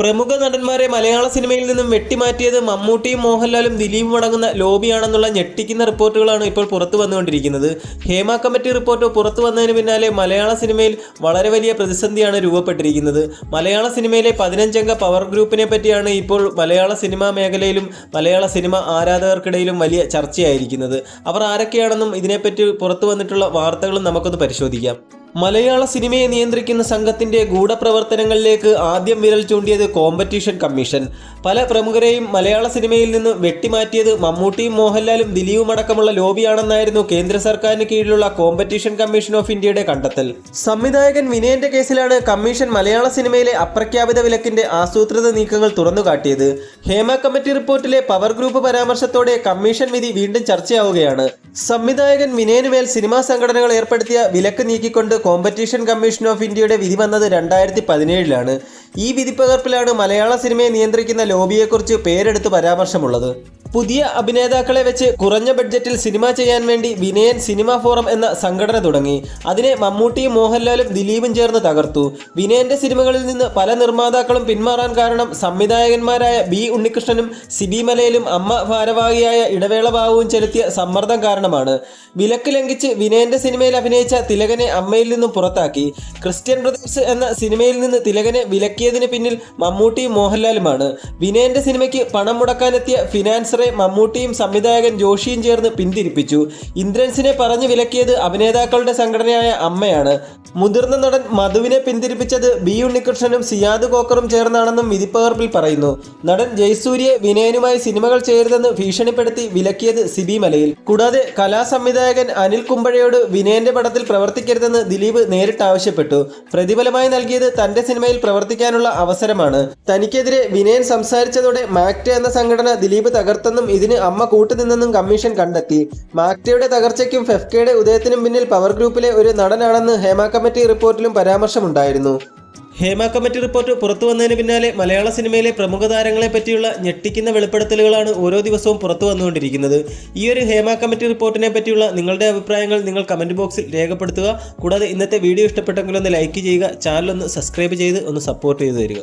പ്രമുഖ നടന്മാരെ മലയാള സിനിമയിൽ നിന്നും വെട്ടിമാറ്റിയത് മമ്മൂട്ടിയും മോഹൻലാലും ദിലീപും അടങ്ങുന്ന ലോബിയാണെന്നുള്ള ഞെട്ടിക്കുന്ന റിപ്പോർട്ടുകളാണ് ഇപ്പോൾ പുറത്തു വന്നുകൊണ്ടിരിക്കുന്നത്. ഹേമ കമ്മിറ്റി റിപ്പോർട്ട് പുറത്തു വന്നതിന് പിന്നാലെ മലയാള സിനിമയിൽ വളരെ വലിയ പ്രതിസന്ധിയാണ് രൂപപ്പെട്ടിരിക്കുന്നത്. മലയാള സിനിമയിലെ പതിനഞ്ചംഗ പവർ ഗ്രൂപ്പിനെ പറ്റിയാണ് ഇപ്പോൾ മലയാള സിനിമാ മേഖലയിലും മലയാള സിനിമ ആരാധകർക്കിടയിലും വലിയ ചർച്ചയായിരിക്കുന്നത്. അവർ ആരൊക്കെയാണെന്നും ഇതിനെപ്പറ്റി പുറത്തു വന്നിട്ടുള്ള വാർത്തകളും നമുക്കൊന്ന് പരിശോധിക്കാം. മലയാള സിനിമയെ നിയന്ത്രിക്കുന്ന സംഘത്തിന്റെ ഗൂഢപ്രവർത്തനങ്ങളിലേക്ക് ആദ്യം വിരൽ ചൂണ്ടിയത് കോമ്പറ്റീഷൻ കമ്മീഷൻ. പല പ്രമുഖരെയും മലയാള സിനിമയിൽ നിന്ന് വെട്ടിമാറ്റിയത് മമ്മൂട്ടിയും മോഹൻലാലും ദിലീപും അടക്കമുള്ള ലോബിയാണെന്നായിരുന്നു കേന്ദ്ര സർക്കാരിന് കീഴിലുള്ള കോമ്പറ്റീഷൻ കമ്മീഷൻ ഓഫ് ഇന്ത്യയുടെ കണ്ടെത്തൽ. സംവിധായകൻ വിനയന്റെ കേസിലാണ് കമ്മീഷൻ മലയാള സിനിമയിലെ അപ്രഖ്യാപിത വിലക്കിന്റെ ആസൂത്രിത നീക്കങ്ങൾ തുറന്നുകാട്ടിയത്. ഹേമ കമ്മിറ്റി റിപ്പോർട്ടിലെ പവർ ഗ്രൂപ്പ് പരാമർശത്തോടെ കമ്മീഷൻ വിധി വീണ്ടും ചർച്ചയാവുകയാണ്. സംവിധായകൻ വിനയനുമേൽ സിനിമാ സംഘടനകൾ ഏർപ്പെടുത്തിയ വിലക്ക് നീക്കിക്കൊണ്ട് കോമ്പറ്റീഷൻ കമ്മീഷൻ ഓഫ് ഇന്ത്യയുടെ വിധി വന്നത് രണ്ടായിരത്തി പതിനേഴിലാണ് ഈ വിധിപ്പകർപ്പിലാണ് മലയാള സിനിമയെ നിയന്ത്രിക്കുന്ന ലോബിയെക്കുറിച്ച് പേരെടുത്ത് പരാമർശമുള്ളത്. പുതിയ അഭിനേതാക്കളെ വെച്ച് കുറഞ്ഞ ബഡ്ജറ്റിൽ സിനിമ ചെയ്യാൻ വേണ്ടി വിനയൻ സിനിമ ഫോറം എന്ന സംഘടന തുടങ്ങി. അതിനെ മമ്മൂട്ടിയും മോഹൻലാലും ദിലീപും ചേർന്ന് തകർത്തു. വിനയന്റെ സിനിമകളിൽ നിന്ന് പല നിർമ്മാതാക്കളും പിന്മാറാൻ കാരണം സംവിധായകന്മാരായ ബി ഉണ്ണികൃഷ്ണനും സിബി മലയിലും അമ്മ ഭാരവാഹിയായ ഇടവേള ബാബുവും ചെലുത്തിയ സമ്മർദ്ദം കാരണമാണ്. വിലക്ക് ലംഘിച്ച് വിനയന്റെ സിനിമയിൽ അഭിനയിച്ച തിലകനെ അമ്മയിൽ നിന്നും പുറത്താക്കി. ക്രിസ്ത്യൻ ബ്രദേഴ്സ് എന്ന സിനിമയിൽ നിന്ന് തിലകനെ വിലക്കിയതിന് പിന്നിൽ മമ്മൂട്ടിയും മോഹൻലാലുമാണ്. വിനയന്റെ സിനിമയ്ക്ക് പണം മുടക്കാനെത്തിയ ഫിനാൻസറെ മമ്മൂട്ടിയും സംവിധായകൻ ജോഷിയും ചേർന്ന് പിന്തിരിപ്പിച്ചു. ഇന്ദ്രൻസിനെ പറഞ്ഞു വിലക്കിയത് അഭിനേതാക്കളുടെ സംഘടനയായ അമ്മയാണ്. മുതിർന്ന നടൻ മധുവിനെ പിന്തിരിപ്പിച്ചത് ബി ഉണ്ണികൃഷ്ണനും സിയാദ് കോക്കറും ചേർന്നാണെന്നും വിധിപ്പകർപ്പിൽ പറയുന്നു. നടൻ ജയസൂര്യയെ വിനയനുമായി സിനിമകൾ ചേരുതെന്ന് ഭീഷണിപ്പെടുത്തി വിലക്കിയത് സിബി മലയിൽ. കൂടാതെ കലാസംവിധായകൻ അനിൽ കുമ്പഴയോട് വിനയന്റെ പടത്തിൽ പ്രവർത്തിക്കരുതെന്ന് ദിലീപ് നേരിട്ട് ആവശ്യപ്പെട്ടു. പ്രതിഫലമായി നൽകിയത് തന്റെ സിനിമയിൽ പ്രവർത്തിക്കാനുള്ള അവസരമാണ്. തനിക്കെതിരെ വിനയൻ സംസാരിച്ചതോടെ മാക്ട് എന്ന സംഘടന ദിലീപ് തകർത്തെന്നും ഇതിന് അമ്മ കൂട്ടുനിന്നെന്നും കമ്മീഷൻ കണ്ടെത്തി. മാക്ടയുടെ തകർച്ചയ്ക്കും ഫെഫ്കയുടെ ഉദയത്തിനും പിന്നിൽ പവർ ഗ്രൂപ്പിലെ ഒരു നടനാണെന്ന് ഹേമ കമ്മിറ്റി റിപ്പോർട്ടിലും പരാമർശമുണ്ടായിരുന്നു. ഹേമ കമ്മിറ്റി റിപ്പോർട്ട് പുറത്തു വന്നതിന് പിന്നാലെ മലയാള സിനിമയിലെ പ്രമുഖ താരങ്ങളെ പറ്റിയുള്ള ഞെട്ടിക്കുന്ന വെളിപ്പെടുത്തലുകളാണ് ഓരോ ദിവസവും പുറത്തു വന്നുകൊണ്ടിരിക്കുന്നത്. ഈ ഒരു ഹേമ കമ്മിറ്റി റിപ്പോർട്ടിനെ പറ്റിയുള്ള നിങ്ങളുടെ അഭിപ്രായങ്ങൾ നിങ്ങൾ കമന്റ് ബോക്സിൽ രേഖപ്പെടുത്തുക. കൂടാതെ ഇന്നത്തെ വീഡിയോ ഇഷ്ടപ്പെട്ടെങ്കിൽ ഒന്ന് ലൈക്ക് ചെയ്യുക ചാനൽ ഒന്ന് സബ്സ്ക്രൈബ് ചെയ്ത് ഒന്ന് സപ്പോർട്ട് ചെയ്തു തരിക.